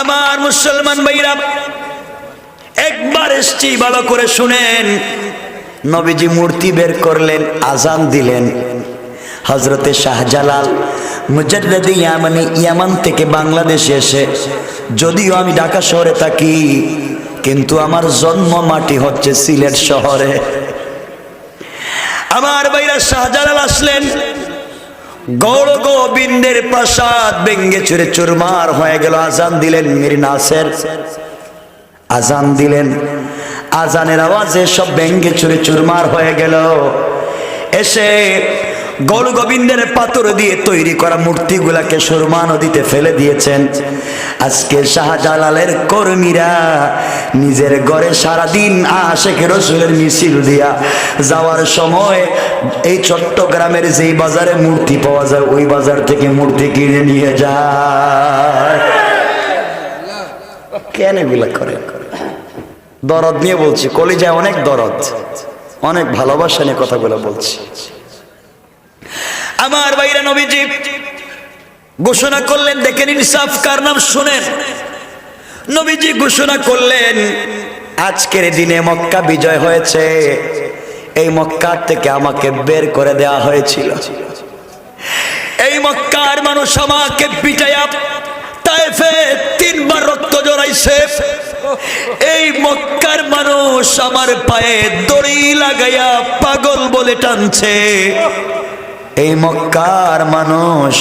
আমার মুসলমান ভাইরা, একবার এসছি, ভালো করে শুনেন। নবীজি মূর্তি বের করলেন, আজান দিলেন। হজরতে শাহজালাল মুজাদ্দিদ ইয়ামানি ইয়ামান থেকে বাংলাদেশে এসে, যদিও আমি ঢাকা শহরে থাকি, কিন্তু আমার জন্ম মাটি হচ্ছে সিলেট শহরে। আমার বাইরা শাহজালাল আসলেন। গৌর গোবিন্দের প্রাসাদ ব্যঙ্গে চুরে চুরমার হয়ে গেল। আজান দিলেন মীর আজান দিলেন। আজানের আওয়াজে সব ব্যঙ্গে চুরে চুরমার হয়ে গেল। এসে গৌর গোবিন্দের পাথর দিয়ে তৈরি করা মূর্তিগুলাকে সুরমা নদীতে ফেলে দিয়েছেন। আজকে শাহজালালের কর্মীরা নিজের ঘরে সারাদিন আশেখ রসুলের মিছিল দিয়া যাওয়ার সময় এই চট্টগ্রামের যেই বাজারে মূর্তি পাওয়া যায়, ওই বাজার থেকে মূর্তি কিনে নিয়ে যায়। কেন এগুলা করে? দরদ নিয়ে বলছি, কলিজায় অনেক দরদ। অনেক ভালোবাসা নিয়ে কথাগুলো বলছি। আমার বাইরে নবীজি, ঘোষণা করলেন, দেখেন ইনসাফ কার নাম শুনেন। নবীজি ঘোষণা করলেন, আজকের দিনে মক্কা বিজয় হয়েছে। এই মক্কার থেকে আমাকে বের করে দেওয়া হয়েছিল। এই মক্কার মানুষ আমাকে পিটাইয়া তাইফে তিনবার রক্ত জড়াইছে। এই মক্কার মানুষ আমার পায়ে দড়ি লাগাইয়া পাগল বলে টানছে। এই মক্কার মানুষ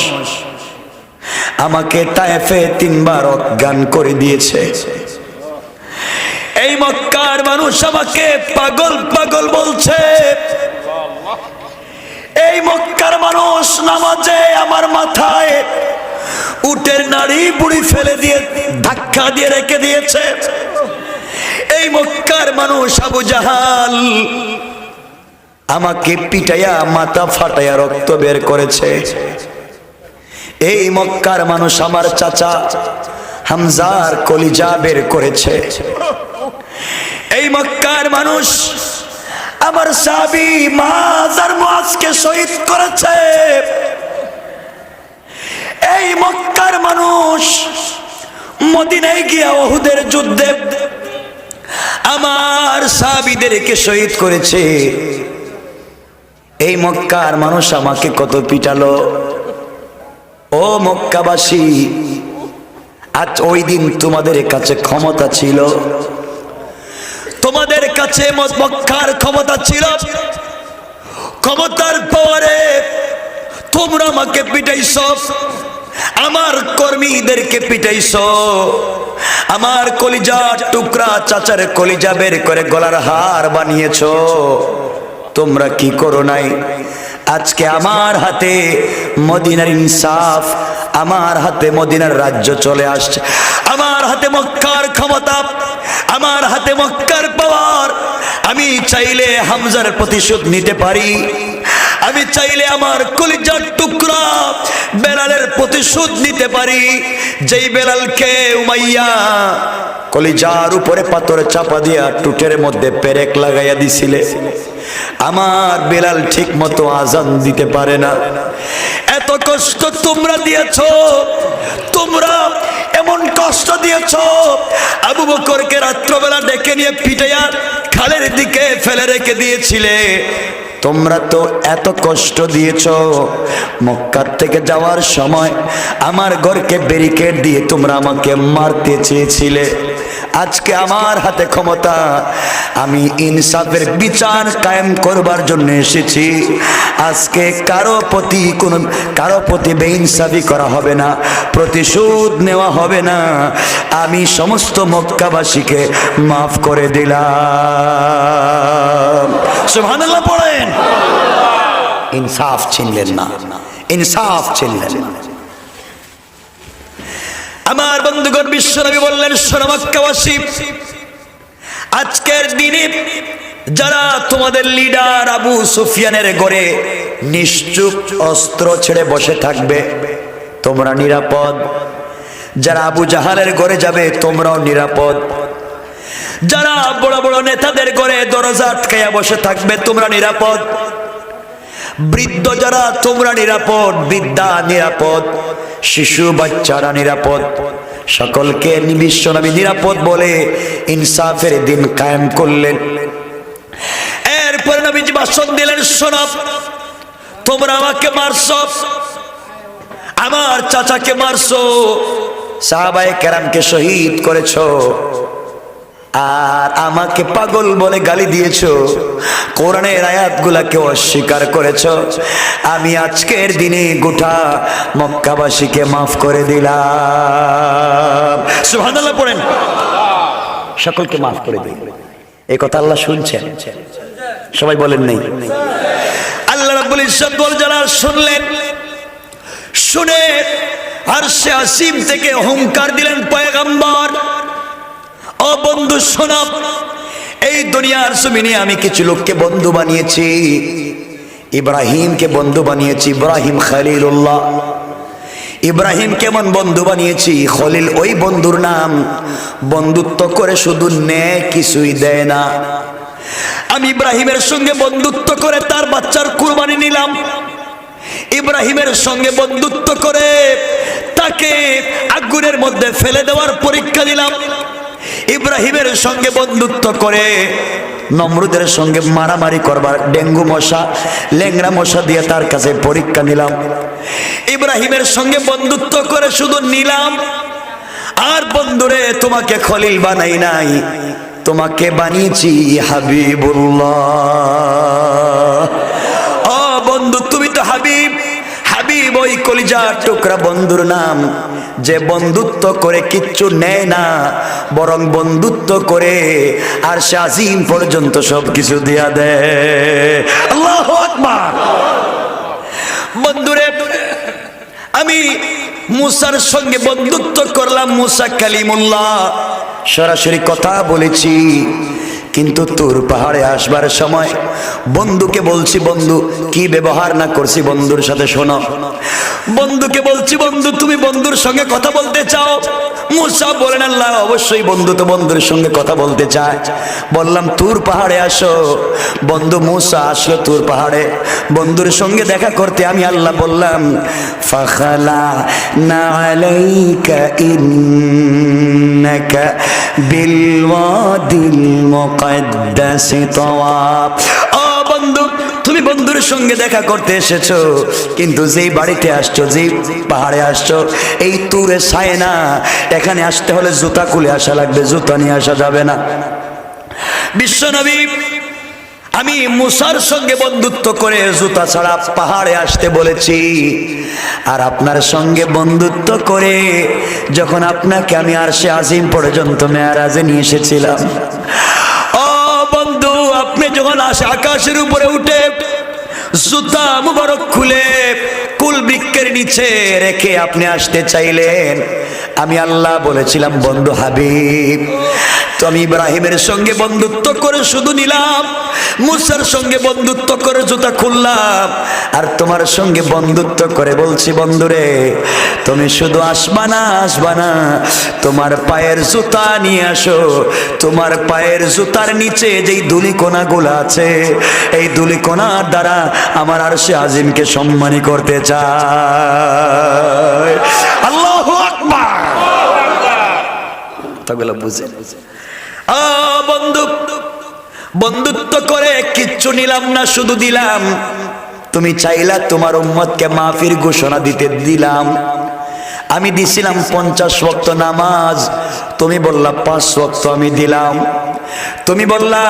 আমাকে তায়েফে তিনবার অজ্ঞান করে দিয়েছে। এই মক্কার মানুষ আমাকে পাগল পাগল বলছে। এই মক্কার মানুষ নামাজে আমার মাথায় উটের নাড়ি বুড়ি ফেলে দিয়ে ধাক্কা দিয়ে রেখে দিয়েছে। এই মক্কার মানুষ আবু জাহাল আমাকে পিটাইয়া মাথা ফাটাইয়া রক্ত বের করেছে। এই মক্কার মানুষ আমার চাচা হামজার কলিজা বের করেছে। এই মক্কার মানুষ আমার সাবি মাজার মাসকে শহীদ করেছে। এই মক্কার মানুষ মদিনায় গিয়া ওহুদের যুদ্ধে আমার সাবিদেরকে শহীদ করেছে। এই মক্কার মানুষ আমাকে কত পিটালো। ও মক্কাবাসী, আজ ওই দিন তোমাদের কাছে ক্ষমতা ছিল। তোমাদের কাছে মক্কার ক্ষমতা ছিল। ক্ষমতার পরে তোমরা আমাকে পিটাইছ। আমার কর্মীদেরকে পিটাইছ। আমার কলিজা টুকরা চাচার কলিজা বের করে গলার হার বানিয়েছো। তোমরা কি করো নাই? আজকে আমার হাতে মদিনার ইনসাফ, আমার হাতে মদিনার রাজ্য চলে আসছে। আমার হাতে মক্কার ক্ষমতা, আমার হাতে মক্কার পাওয়ার আমি চাইলে হামজার প্রতিশোধ নিতে পারি। আমি চাইলে আমার কলিজার টুকরা বেলালের প্রতিশোধ নিতে পারি। যেই বেলালকে উমাইয়া কলিজার উপরে পাথর চাপা দিয়া টুটের মধ্যে পেরেক লাগাইয়া দিছিলে, আমার বেলাল ঠিক মতো আজান দিতে পারে না। এত কষ্ট তোমরা দিয়েছ, তোমরা এমন কষ্ট দিয়েছ, আবু বকরকে রাত্রবেলা ডেকে নিয়ে পিটাইয়া খালের দিকে ফেলে রেখে দিয়েছিলে। তোমরা তো এত কষ্ট দিয়েছ। মক্কার থেকে যাওয়ার সময় আমার ঘরকে ব্যারিকেড দিয়ে তোমরা আমাকে মারতে চেয়েছিলে। আজকে আমার হাতে ক্ষমতা। আমি ইনসাফের বিচার কায়েম করবার জন্য এসেছি। আজকে কারও প্রতি কোনো, কারও প্রতি বেইনসাফি করা হবে না, প্রতিশোধ নেওয়া হবে না। আমি সমস্ত মক্কাবাসীকে মাফ করে দিলাম। সুবহানাল্লাহ পড়েন। ইনসাফ চিনলেন না। ইনসাফ চিনলেন না। আমার বন্ধুগণ বিশ্বনবী বললেন সোনামাক্কাবাসী আজকের দিনে যারা তোমাদের লিডার আবু সুফিয়ানের গড়ে নিশ্চুপ অস্ত্র ছেড়ে বসে থাকবে, তোমরা নিরাপদ। যারা আবু জাহালের ঘরে যাবে, তোমরাও নিরাপদ। যারা বড় বড় নেতাদের ঘরে দরজা আটকাইয়া বসে থাকবে, তোমরা নিরাপদ। বৃদ্ধ যারা, তোমরা নিরাপদ, বৃদ্ধা নিরাপদ, শিশু, বাচ্চারা নিরাপদ। সকলকে বিশ্বনবী নিরাপদ বলে ইনসাফের দিন কায়েম করলেন। এরপরে নবীজি ভাষণ দিলেন শোনাব তোমরা আমাকে মারছ, আমার চাচাকে মারছো সাহাবাই কেরামকে শহীদ করেছ আর আমাকে পাগল বলে গালি দিয়েছ। কোরআনের আয়াতগুলাকে অস্বীকার করেছ। আমি আজকের দিনে গোটা মক্কাবাসীকে মাফ করে দিলাম। পড়েন। সকলকে মাফ করে দিই এই কথা আল্লাহ শুনছেন। সবাই বলেন নেই। আল্লাহ রাব্বুল ইজ্জত বল যারা শুনলেন। শুনে আর সে আসিম থেকে হুঙ্কার দিলেন পয়গম্বর। ও বন্ধু শোনাব এই দুনিয়ার জমিনে আমি কিছু লোককে বন্ধু বানিয়েছি। ইব্রাহিমকে বন্ধু বানিয়েছি, ইব্রাহিম খালিলুল্লাহ। ইব্রাহিম কেমন বন্ধু বানিয়েছি? খলিল ওই বন্ধুর নাম। বন্ধুত্ব করে শুধু নে কিছুই দেয় না। আমি ইব্রাহিমের সঙ্গে বন্ধুত্ব করে তার বাচ্চার কুরবানি নিলাম। ইব্রাহিমের সঙ্গে বন্ধুত্ব করে তাকে আগুনের মধ্যে ফেলে দেওয়ার পরীক্ষা দিলাম। ইব্রাহিমের সঙ্গে বন্ধুত্ব করে নমরুদের সঙ্গে মারামারি করবার ডেঙ্গু মশা লেংরা মশা দিয়ে তার কাছে পরীক্ষা নিলাম। ইব্রাহিমের সঙ্গে বন্ধুত্ব করে শুধু নিলাম। আর বন্ধুরে, তোমাকে খলিল বানাই নাই। তোমাকে বানিয়েছি হাবিবুল্লাহ। হাবিব ওই কলিজা টুকরা বন্ধুর নাম। যে বন্ধুত্ব করে কিচ্ছু নেয় না, বরং বন্ধুত্ব করে আর সে আজিম পর্যন্ত সব কিছু দিয়া। দেয় বন্ধুরে, আমি মুসার সঙ্গে বন্ধুত্ব করলাম, মুসা কালিমুল্লাহ। সরাসরি কথা বলেছি। কিন্তু তোর পাহাড়ে আসবার সময় বন্ধুকে বলছি, বন্ধু, কি ব্যবহার না করছি বন্ধুর সাথে শোনো। বন্ধুকে বলছি, বন্ধু, তুমি বন্ধুর সঙ্গে কথা বলতে চাও? মুসা বলেন, আল্লাহ, অবশ্যই বন্ধু তো বন্ধুর সঙ্গে কথা বলতে চায়। বললাম, তুর পাহাড়ে আসো। বন্ধু মুসা আসলো তুর পাহাড়ে। বন্ধুর সঙ্গে দেখা করতে আমি আল্লাহ বললাম, ফাখালা না ইন্নাকা বিলওয়াদিল তুমি বন্ধুর সঙ্গে দেখা করতে এসেছ, কিন্তু যেই বাড়িতে আসছো, যেই পাহাড়ে আসছো, এই তুরে সায় না এখানে আসতে হলে জুতা খুলে আসা লাগবে, জুতা নিয়ে আসা যাবে না। বিশ্বনবী আমি মুসার সঙ্গে বন্ধুত্ব করে জুতা ছাড়া পাহাড়ে আসতে বলেছি। আর আপনার সঙ্গে বন্ধুত্ব করে যখন আপনাকে আমি আর সে আজিম পর্যন্ত মেয়ারাজে নিয়ে এসেছিলাম আপনি যখন আসে আকাশের উপরে উঠে, জুতা মুবারক খুলে কুল বৃক্ষের নিচে রেখে আপনি আসতে চাইলেন। আমি আল্লাহ বলেছিলাম, বন্ধু হাবিব, তো আমি ইব্রাহিমের সঙ্গে বন্ধুত্ব করে শুধু নিলাম, মুসার সঙ্গে বন্ধুত্ব করে জুতা খুললাম, আর তোমার সঙ্গে বন্ধুত্ব করে বলছি বন্ধুরে তুমি শুধু আসবা না আসবা না, তোমার পায়ের জুতা নিয়ে আসো, তোমার পায়ের জুতার নিচে যেই ধুলিকোনাগুলো আছে, এই ধুলিকোনার দ্বারা আমার আর সে আজিমকে সম্মানী করতে চায় আল্লাহ আকবার কথাগুলো বুঝে। বন্ধুত্ব করে কিচ্ছু নিলাম না, শুধু দিলাম। তুমি চাইলা তোমার উম্মতকে মাফির ঘোষণা দিতে দিলাম। আমি দিছিলাম পঞ্চাশ ভক্ত নামাজ, তুমি বললা পাঁচ ভক্ত আমি দিলাম। তুমি বললা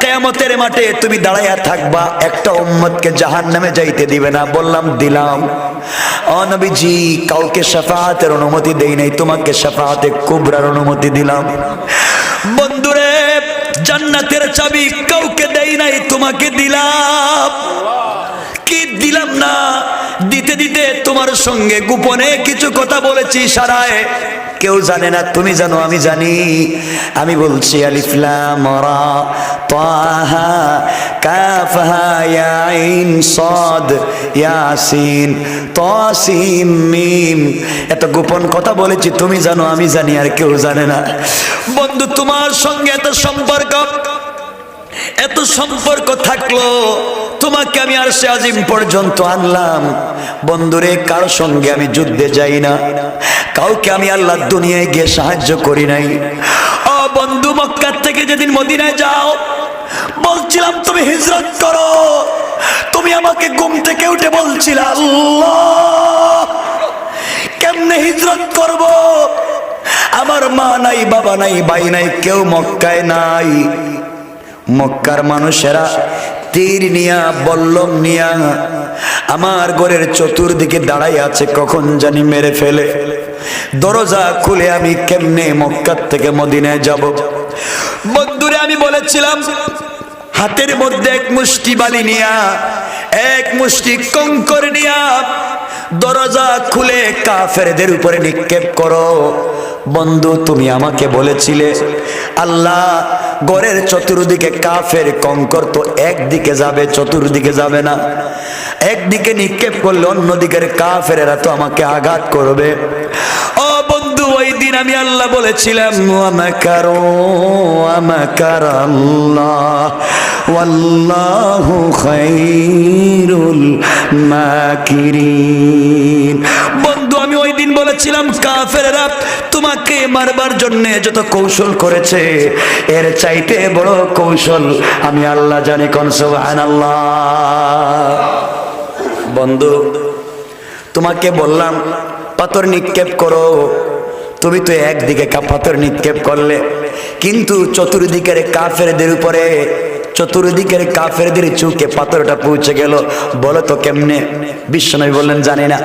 কেয়ামতের মাঠে তুমি দাঁড়াইয়া থাকবা, একটা উম্মতকে জাহান নামে যাইতে দিবে না। বললাম, দিলাম। অনবীজি কাউকে সাফাহাতের অনুমতি দেই নাই, তোমাকে সাফাহাতে কুবরার অনুমতি দিলাম। বন্ধুরে, জান্নাতের চাবি কাউকে দেই নাই, তোমাকে দিলাম। কি দিলাম না? দিতে দিতে তোমার সঙ্গে গোপনে কিছু কথা বলেছি সারায়। কেউ জানে না, তুমি জানো, আমি জানি। আমি বলছি আলিফলাম তাহা, কাফহা সাদ, ইয়াসিন, তাসিম, মিম। এত গোপন কথা বলেছি, তুমি জানো, আমি জানি, আর কেউ জানে না। বন্ধু, তোমার সঙ্গে এত সম্পর্ক এত সম্পর্ক থাকল, তোমাকে আমি আর সে আজিম পর্যন্ত আনলাম। বন্ধুরে, কারও সঙ্গে আমি যুদ্ধে যাই না। কাউকে আমি আল্লাহ দুনিয়ায় গিয়ে সাহায্য করি নাই। ও বন্ধু, মক্কার থেকে যেদিন মদিনায় যাও, বলছিলাম, তুমি হিজরত করো। তুমি আমাকে ঘুম থেকে উঠে বলছিলে, আল্লাহ, কেমনে হিজরত করব? আমার মা নাই, বাবা নাই, ভাই নাই, কেউ মক্কায় নাই। মক্কার মানুষেরা তীর নিয়া, বল্লম নিয়া আমার ঘরের চতুর্দিকে দাঁড়াই আছে, কখন জানি মেরে ফেলে। দরজা খুলে আমি কেমনে মক্কার থেকে মদিনায় যাব? বন্ধুরে, আমি বলেছিলাম, হাতের মধ্যে এক মুষ্টি বালি নিয়া, এক মুষ্টি কঙ্কর নিয়া দরজা খুলে কাফেরদের উপরে নিক্ষেপ করো। বন্ধু, তুমি আমাকে বলেছিলে আল্লাহ গড়ের চতুর্দিকে কাফের কঙ্কর তো একদিকে যাবে, চতুর্দিকে যাবে না। একদিকে নিক্ষেপ করলে অন্যদিকের কাফেরেরা তো আমাকে আঘাত করবে। ও বন্ধু, ওই দিন আমি আল্লাহ বলেছিলাম আমাকারো আমাকার আল্লাহ মাকিরিন। বন্ধু, আমি ওই দিন বলেছিলাম, কাফেররা তোমাকে মারবার জন্য যত কৌশল করেছে, এর চাইতে বড় কৌশল আমি আল্লাহ জানি কোন, সুবহানাল্লাহ। বন্ধু, তোমাকে বললাম, পাথর নিক্ষেপ করো। তুমি তো একদিকে পাথর নিক্ষেপ করলে, কিন্তু চতুর্দিকের কাফেরদের উপরে চতুর্দিকের কাফেরদের চুকে পাথরটা পৌঁছে গেল। বলো তো কেমনে? বিশ্বনবী বললেন, জানি না।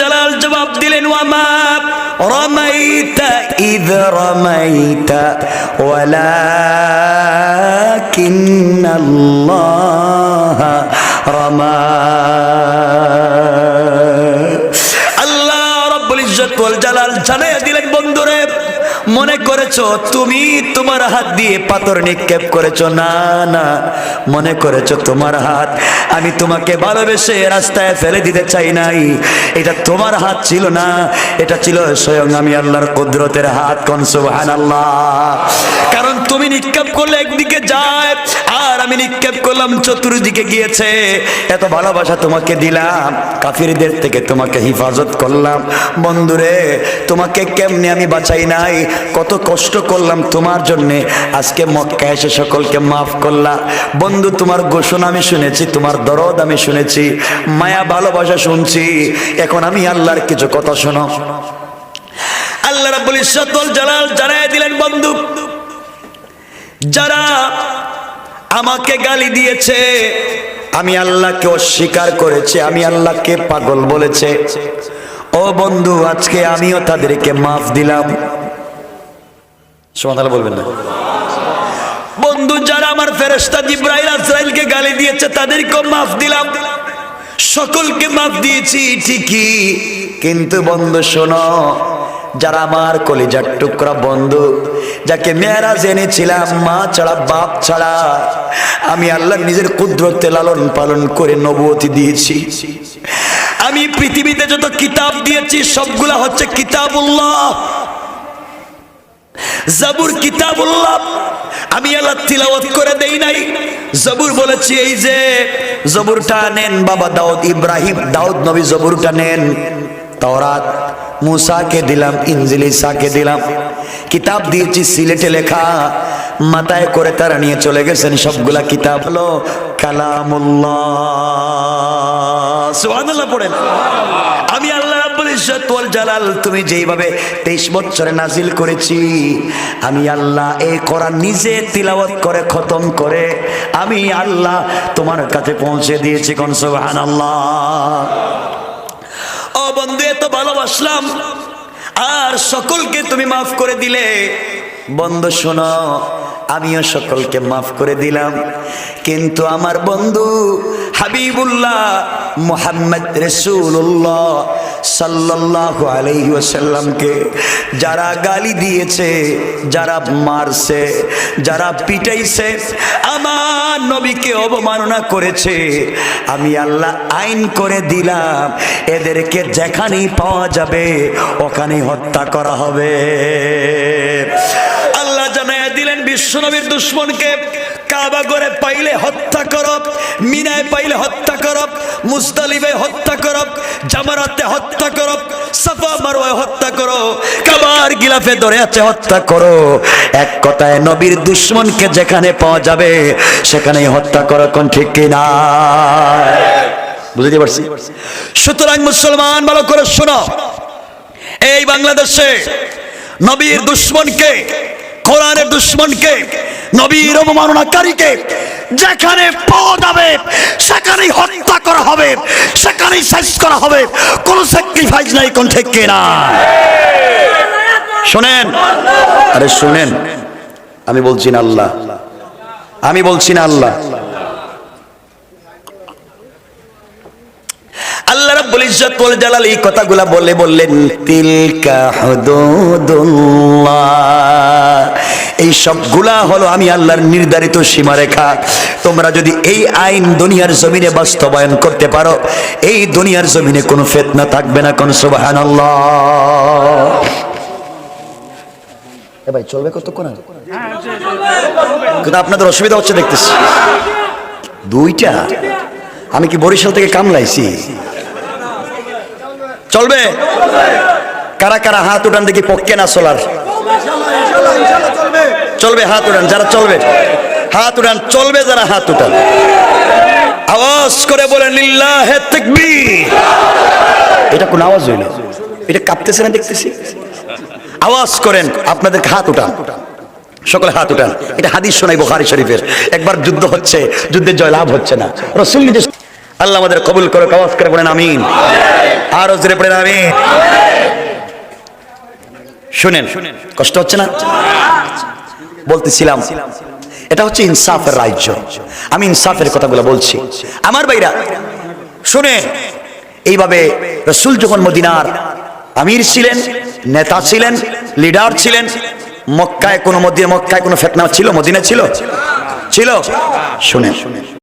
জালাল জবাব মনে করেছ, তুমি তোমার হাত দিয়ে পাথর নিক্ষেপ করেছ? না না। মনে করেছ তোমার হাত। আমি তোমাকে ভালোবেসে রাস্তায় ফেলে দিতে চাই নাই। এটা তোমার হাত ছিল না, এটা ছিল স্বয়ং আমি আল্লাহর কুদরতের হাত কনসুবহান আল্লাহ কারণ তুমি নিক্ষেপ করলে আমি নিক্ষেপ করলাম, চতুর্দিকে গিয়েছে। এত ভালোবাসা তোমাকে দিলাম, কাফিরদের থেকে তোমাকে হিফাজত করলাম। বন্ধুরে, তোমাকে কেমনে আমি বাঁচাই নাই? কত কষ্ট করলাম তোমার জন্য। আজকে মক্কা এসে সকলকে মাফ করলাম বন্ধু, তোমার ঘোষণা আমি শুনেছি, তোমার দরদ আমি শুনেছি, মায়া ভালোবাসা শুনছি। এখন আমি আল্লাহর কিছু কথা শোনো। আল্লাহ রাব্বুল ইজ্জতুল জালাল জানায় দিলেন, বন্ধু। যারা আমাকে গালি দিয়েছে। আমি আল্লাহকে অস্বীকার করেছে, আমি আল্লাহকে পাগল বলেছে। ও বন্ধু, আজকে আমিও তাদেরকে মাফ দিলাম। সমাধান বলবেন না। বন্ধু, যারা আমার ফেরেস্তা জিব্রাইল আজরাইলকে গালি দিয়েছে, তাদেরকেও মাফ দিলাম। সকলকে মাফ দিয়েছি, ঠিকই। কিন্তু বন্ধু, শোনো যারা আমার কলিজার টুকরা বন্ধু, যাকে মেয়েরা জেনেছিলাম, মা ছাড়া, বাপ ছাড়া, আমি আল্লাহ নিজের কুদরতে লালন পালন করে নবতী দিয়েছি। আমি পৃথিবীতে যত কিতাব দিয়েছি, সবগুলা হচ্ছে কিতাবুল্লাহ। জাবুর কিতাবুল্লাহ, আমি আল্লাহ তিলাওয়াত করে দেই নাই। জবুর বলেছি, এই যে জবুরটা নেন বাবা দাউদ ইব্রাহিম, দাউদ নবী জবুরটা নেন। তাওরাত মুসাকে দিলাম, ইনজিল ইসাকে দিলাম। কিতাব দিয়েছি, সিলেটে লেখা। মাথায় করে তারা নিয়ে চলে গেছেন, সবগুলা কিতাব হলো কালামুল্লাহ। পড়েন। আমি আল্লাহ জালাল, তুমি যেইভাবে 23 বছরে নাজিল করেছি, আমি আল্লাহ এই কোরআন নিজে তিলাওয়াত করে, খতম করে, আমি আল্লাহ তোমার কাছে পৌঁছে দিয়েছি কোন সুবহানাল্লাহ। ও বন্ধু এত ভালোবাসলাম আর সকলকে তুমি মাফ করে দিলে। বন্ধ, শোনো, আমিও সকলকে মাফ করে দিলাম। কিন্তু আমার বন্ধু হাবিবুল্লাহ মোহাম্মদ রসুল্লাহ সাল্লাল্লাহু আলাইহি ওয়াসাল্লামকে যারা গালি দিয়েছে, যারা মারছে, যারা পিটাইছে, আমার নবীকে অবমাননা করেছে। আমি আল্লাহ আইন করে দিলাম, এদেরকে যেখানেই পাওয়া যাবে, ওখানেই হত্যা করা হবে। আল্লাহ জানায় দিলেন বিশ্বনবীর দুশ্মনকে কাবা করে পাইলে হত্যা করো, মিনায় পাইলে হত্যা করো মুস্তালিবে হত্যা করো, জামারাতে হত্যা করো, সাফা মারোয় হত্যা করো, কাবার গিলাফে ধরে আছে হত্যা করো। এক কথায় নবীর দুশ্মনকে যেখানে পাওয়া যাবে, সেখানেই হত্যা করো, কোন ঠিক কিনা বুঝতে পারছি? সুতরাং মুসলমান, ভালো করে শোনো। এই বাংলাদেশে নবীর দুশ্মনকে, কোরআনের দুশ্মনকে নবীর অবমাননাকারীকে যেখানে পাওয়া যাবে, সেখানেই হত্যা করা হবে, সেখানেই শেষ করা হবে। কোনো স্যাক্রিফাইস নাই, কোন ঠিক না শোনেন, আরে শোনেন, আমি বলছি না আল্লাহ। আমি বলছি না আল্লাহ। আল্লাহ রাব্বুল ইজ্জত ওয়াল জালাল এই কথাগুলা বলে বললেন, তিলকা হুদুদুল্লাহ। এই সবগুলা হলো আমি আল্লাহর নির্ধারিত সীমারেখা। তোমরা যদি এই আইন দুনিয়ার জমিনে বাস্তবায়ন করতে পারো, এই দুনিয়ার জমিনে কোনো ফেতনা থাকবে না, কোন সুবহানাল্লাহ। এ ভাই, চলবে কতক্ষণ কিন্তু আপনাদের অসুবিধা হচ্ছে দেখতেছি। দুইটা? আমি কি বরিশাল থেকে কামলাইছি? চলবে? কারা কারা হাত উঠান দেখি পক্ষে না সোলার? চলবে, হাত উঠান, যারা চলবে। হাত উঠান, চলবে যারা হাত উঠান। আওয়াজ করে বলে তাকবীর। এটা কোন আওয়াজ হইল? এটা কাঁপতেছে না দেখতেছি? আওয়াজ করেন আপনাদের হাত উঠান। সকলে হাত উঠান। এটা হাদিস শোনাই বুখারী শরীফের। একবার যুদ্ধ হচ্ছে, যুদ্ধে জয়লাভ হচ্ছে না। রসুল নিজে আল্লাহ আমাদের কবুল করে আওয়াজ করে বলেন, আমিন। আর জোরে পড়েন আমিন। শুনেন, কষ্ট হচ্ছে না? বলতেছিলাম, এটা হচ্ছে ইনসাফের রাজ্য। আমি ইনসাফের কথাগুলো বলছি। আমার ভাইরা শুনে এইভাবে রসুল যখন মদিনার আমির ছিলেন, নেতা ছিলেন, লিডার ছিলেন, মক্কায় কোনো মদিনা মক্কায় কোনো ফেতনা ছিল? মদিনা ছিল? ছিল? শুনেন।